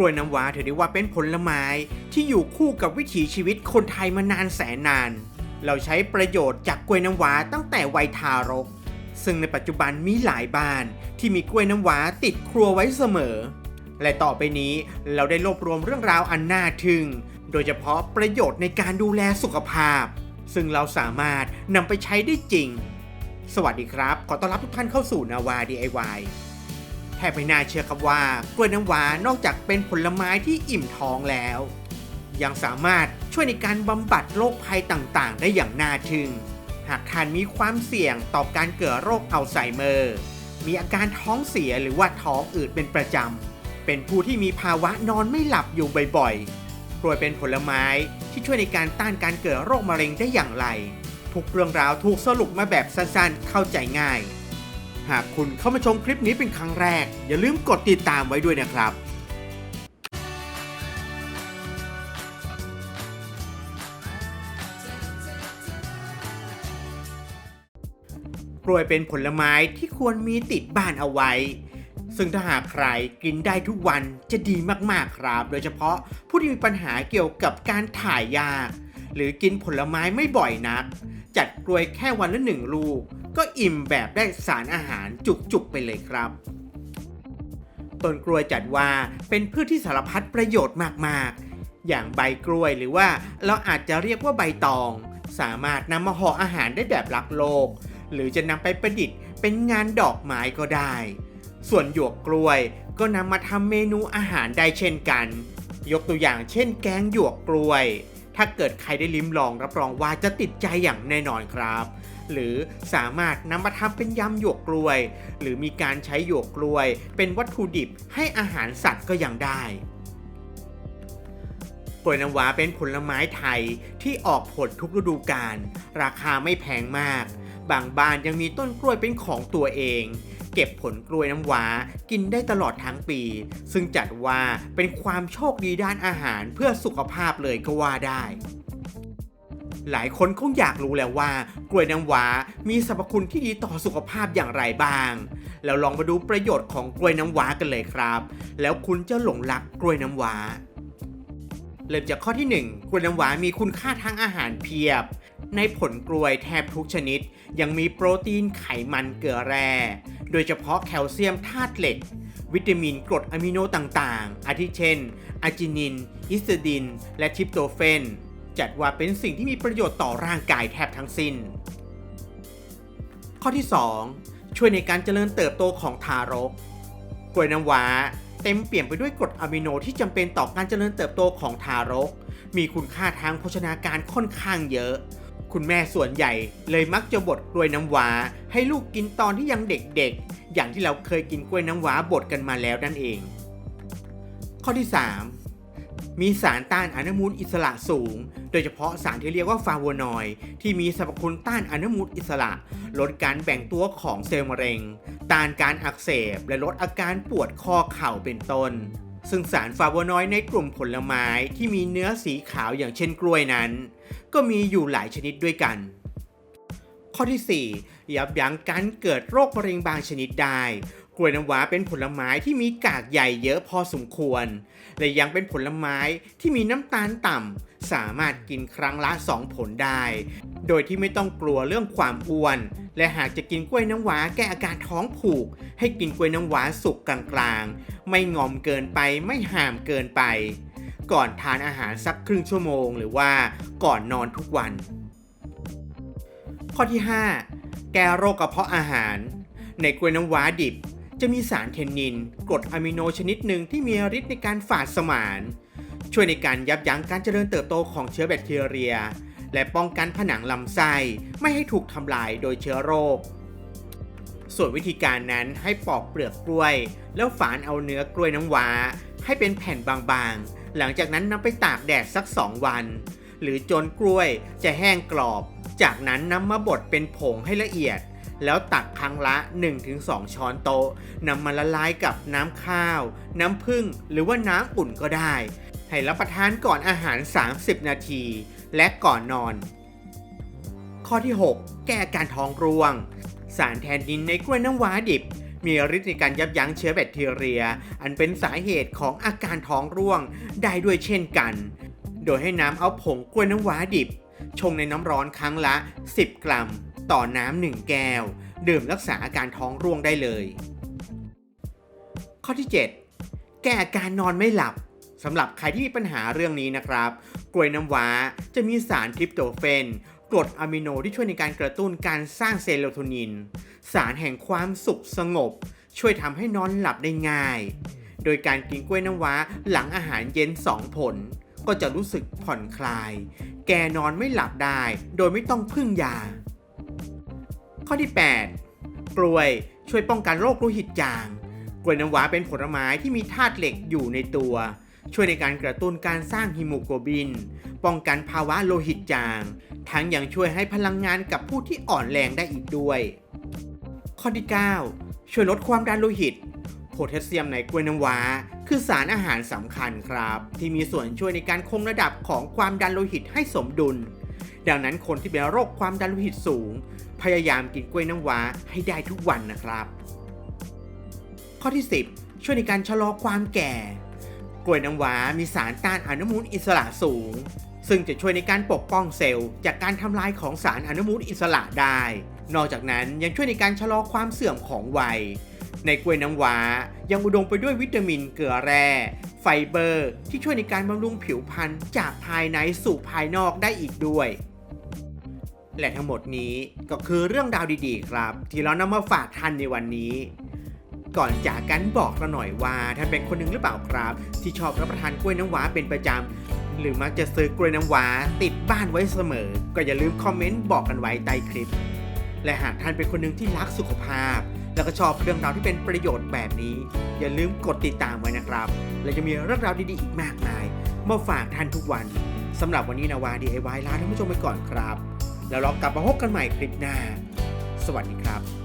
ล้วยน้ำว้าถือได้ว่าเป็นผลไม้ที่อยู่คู่กับวิถีชีวิตคนไทยมานานแสนนาน เราใช้ประโยชน์จากกล้วยน้ำว้าตั้งแต่วัยทารก ซึ่งในปัจจุบันมีหลายบ้านที่มีกล้วยน้ำว้าติดครัวไว้เสมอ และต่อไปนี้เราได้รวบรวมเรื่องราวอันน่าทึ่ง โดยเฉพาะประโยชน์ในการดูแลสุขภาพ ซึ่งเราสามารถนำไปใช้ได้จริง สวัสดีครับ ขอต้อนรับทุกท่านเข้าสู่นาวา DIY แทบไม่น่าเชื่อครับว่ากล้วยน้ำว้านอกจากเป็นผลไม้ที่อิ่มท้องแล้ว ยังสามารถช่วยในการบำบัดโรคภัยต่างๆ ได้อย่างน่าทึ่ง หากทานมีความเสี่ยงต่อการเกิดโรคอัลไซเมอร์ มีอาการท้องเสียหรือว่าท้องอืดเป็นประจำ เป็นผู้ที่มีภาวะนอนไม่หลับอยู่บ่อยๆกล้วยเป็นผลไม้ที่ช่วยในการต้านการเกิดโรคมะเร็งได้อย่างไร ทุกเรื่องราวถูกสรุปมาแบบสั้นๆ เข้าใจง่าย หากคุณเข้ามาชมคลิปนี้เป็นครั้งแรก อย่าลืมกดติดตามไว้ด้วยนะครับกล้วยเป็นผลไม้ที่ควรมีติดบ้านเอาไว้ ซึ่งถ้าหากใครกินได้ทุกวันจะดีมากๆครับ โดยเฉพาะผู้ที่มีปัญหาเกี่ยวกับการถ่ายยาก หรือกินผลไม้ไม่บ่อยนัก จัดกล้วยแค่วันละหนึ่งลูก ก็อิ่มแบบได้สารอาหารจุกๆไปเลยครับต้นกล้วยจัดว่าเป็นพืชที่สารพัดประโยชน์มากๆ อย่างใบกล้วยหรือว่าเราอาจจะเรียกว่าใบตอง สามารถนำมาห่ออาหารได้แบบรักโลก หรือจะนำไปประดิษฐ์เป็นงานดอกไม้ก็ได้ ส่วนหยวกกล้วยก็นำมาทำเมนูอาหารได้เช่นกัน ยกตัวอย่างเช่นแกงหยวกกล้วย ถ้าเกิดใครได้ลิ้มลองรับรองว่าจะติดใจอย่างแน่นอนครับ หรือสามารถนำมาทำเป็นยำหยวกกล้วย หรือมีการใช้หยวกกล้วย เป็นวัตถุดิบให้อาหารสัตว์ก็ยังได้กล้วยน้ำว้าเป็นผลไม้ไทยที่ออกผลทุกฤดูกาลราคาไม่แพงมาก บางบ้านยังมีต้นกล้วยเป็นของตัวเอง เก็บผลกล้วยน้ำว้ากินได้ตลอดทั้งปี ซึ่งจัดว่าเป็นความโชคดีด้านอาหารเพื่อสุขภาพเลยก็ว่าได้ หลายคนคงอยากรู้แล้วว่ากล้วยน้ำว้ามีสรรพคุณที่ดีต่อสุขภาพอย่างไรบ้าง แล้วลองมาดูประโยชน์ของกล้วยน้ำว้ากันเลยครับ แล้วคุณจะหลงรักกล้วยน้ำว้าเริ่มจากข้อที่ 1 กล้วยน้ำว้ามีคุณค่าทางอาหารเพียบ ในผลกล้วยแทบทุกชนิด ยังมีโปรตีนไขมันเกลือแร่ โดยเฉพาะแคลเซียมธาตุเหล็ก วิตามินกรดอะมิโนต่างๆ อาทิเช่น อาจินิน ฮิสเตดิน และทิปโตเฟน จัดว่าเป็นสิ่งที่มีประโยชน์ต่อร่างกายแทบทั้งสิ้น ข้อที่ 2 ช่วยในการเจริญเติบโตของทารก กล้วยน้ำว้าเต็มเปี่ยมไปด้วยกรดอะมิโนที่จำเป็นต่อการเจริญเติบโตของทารก มีคุณค่าทางโภชนาการค่อนข้างเยอะ คุณแม่ส่วนใหญ่เลยมักจะบดกล้วยน้ำว้าให้ลูกกินตอนที่ยังเด็กๆ อย่างที่เราเคยกินกล้วยน้ำว้าบดกันมาแล้วนั่นเอง ข้อที่ 3 มีสารต้านอนุมูลอิสระสูง โดยเฉพาะสารที่เรียกว่าฟาโวนอยด์ที่มีสรรพคุณต้านอนุมูลอิสระ ลดการแบ่งตัวของเซลล์มะเร็ง ต้านการอักเสบ และลดอาการปวดข้อเข่าเป็นต้น ซึ่งสารฟาโวนอยด์ในกลุ่มผลไม้ที่มีเนื้อสีขาวอย่างเช่นกล้วยนั้น ก็มีอยู่หลายชนิดด้วยกัน ข้อที่ 4 ยับยั้งการเกิดโรคมะเร็งบางชนิดได้ ล้วยน้ำว้าเป็นผลไม้ที่มีกากใหญ่เยอะพอสมควร และยังเป็นผลไม้ที่มีน้ำตาลต่ำ สามารถกินครั้งละ 2 ผลได้ โดยที่ไม่ต้องกลัวเรื่องความอ้วน และหากจะกินกล้วยน้ำว้าแก้อาการท้องผูก ให้กินกล้วยน้ำว้าสุกกลางๆ ไม่งอมเกินไปไม่ห่ามเกินไป ก่อนทานอาหารสักครึ่งชั่วโมง หรือว่าก่อนนอนทุกวัน ข้อที่ 5 แก้โรคกระเพาะอาหารในกล้วยน้ำว้าดิบ จะมีสารเทนนินกรดอะมิโนชนิดหนึ่งที่มีฤทธิ์ในการฝาดสมาน ช่วยในการยับยั้งการเจริญเติบโตของเชื้อแบคทีเรีย และป้องกันผนังลำไส้ไม่ให้ถูกทำลายโดยเชื้อโรค ส่วนวิธีการนั้นให้ปอกเปลือกกล้วย แล้วฝานเอาเนื้อกล้วยน้ำว้า ให้เป็นแผ่นบางๆ หลังจากนั้นนำไปตากแดดสัก 2 วัน หรือจนกล้วยจะแห้งกรอบ จากนั้นนำมาบดเป็นผงให้ละเอียด แล้วตักครั้งละ 1-2 ช้อนโต๊ะนำมาละลายกับน้ำข้าว น้ำผึ้งหรือว่าน้ำอุ่นก็ได้ ให้รับประทานก่อนอาหาร 30 นาที และก่อนนอน ข้อที่ 6 แก้อาการท้องร่วง สารแทนนินในกล้วยน้ำว้าดิบมีฤทธิ์ในการยับยั้งเชื้อแบคทีเรีย อันเป็นสาเหตุของอาการท้องร่วงได้ด้วยเช่นกัน โดยให้น้ำเอาผงกล้วยน้ำว้าดิบ ชงในน้ำร้อนครั้งละ 10 กรัม ต่อน้ำหนึ่งแก้ว ดื่มรักษาอาการท้องร่วงได้เลย ข้อที่ 7 แก้อาการนอนไม่หลับสำหรับใครที่มีปัญหาเรื่องนี้นะครับ กล้วยน้ำว้าจะมีสารทริปโตเฟนกรดอะมิโนที่ช่วยในการกระตุ้นการสร้างเซโรโทนิน สารแห่งความสุขสงบ ช่วยทำให้นอนหลับได้ง่าย โดยการกินกล้วยน้ำว้าหลังอาหารเย็น 2 ผล ก็จะรู้สึกผ่อนคลาย แกนอนไม่หลับได้ โดยไม่ต้องพึ่งยา ข้อที่ 8 กล้วยช่วยป้องกันโรคโลหิตจาง กล้วยน้ำว้าเป็นผลไม้ที่มีธาตุเหล็กอยู่ในตัว ช่วยในการกระตุ้นการสร้างฮีโมโกลบิน ป้องกันภาวะโลหิตจาง ทั้งยังช่วยให้พลังงานกับผู้ที่อ่อนแรงได้อีกด้วย ข้อที่ 9 ช่วยลดความดันโลหิตโพแทสเซียมในกล้วยน้ำว้า คือสารอาหารสำคัญครับ ที่มีส่วนช่วยในการคงระดับของความดันโลหิตให้สมดุล ดังนั้นคนที่เป็นโรคความดันโลหิตสูง พยายามกินกล้วยน้ำว้าให้ได้ทุกวันนะครับ ข้อที่ 10 ช่วยในการชะลอความแก่ กล้วยน้ำว้ามีสารต้านอนุมูลอิสระสูง ซึ่งจะช่วยในการปกป้องเซลล์ จากการทำลายของสารอนุมูลอิสระได้ นอกจากนั้นยังช่วยในการชะลอความเสื่อมของวัยในกล้วยน้ำว้ายังอุดมไปด้วยวิตามินเกลือแร่ ไฟเบอร์ ที่ช่วยในการบำรุงผิวพรรณจากภายในสู่ภายนอกได้อีกด้วย และทั้งหมดนี้ก็คือเรื่องราวดีๆ ครับ ที่เรานำมาฝากท่านในวันนี้ ก่อนจากกันบอกเราหน่อยว่าท่านเป็นคนหนึ่งหรือเปล่าครับ ที่ชอบรับประทานกล้วยน้ำว้าเป็นประจำหรือมักจะซื้อกล้วยน้ำว้าติดบ้านไว้เสมอ ก็อย่าลืมคอมเมนต์บอกกันไว้ใต้คลิป และหากท่านเป็นคนหนึ่งที่รักสุขภาพ แล้วก็ชอบเรื่องราวที่เป็นประโยชน์แบบนี้ อย่าลืมกดติดตามไว้นะครับ และจะมีเรื่องราวดีๆอีกมากมายมาฝากท่านทุกวันสำหรับวันนี้นาวา DIY ลาท่านผู้ชมไปก่อนครับ แล้วเรากลับมาพบกันใหม่คลิปหน้า สวัสดีครับ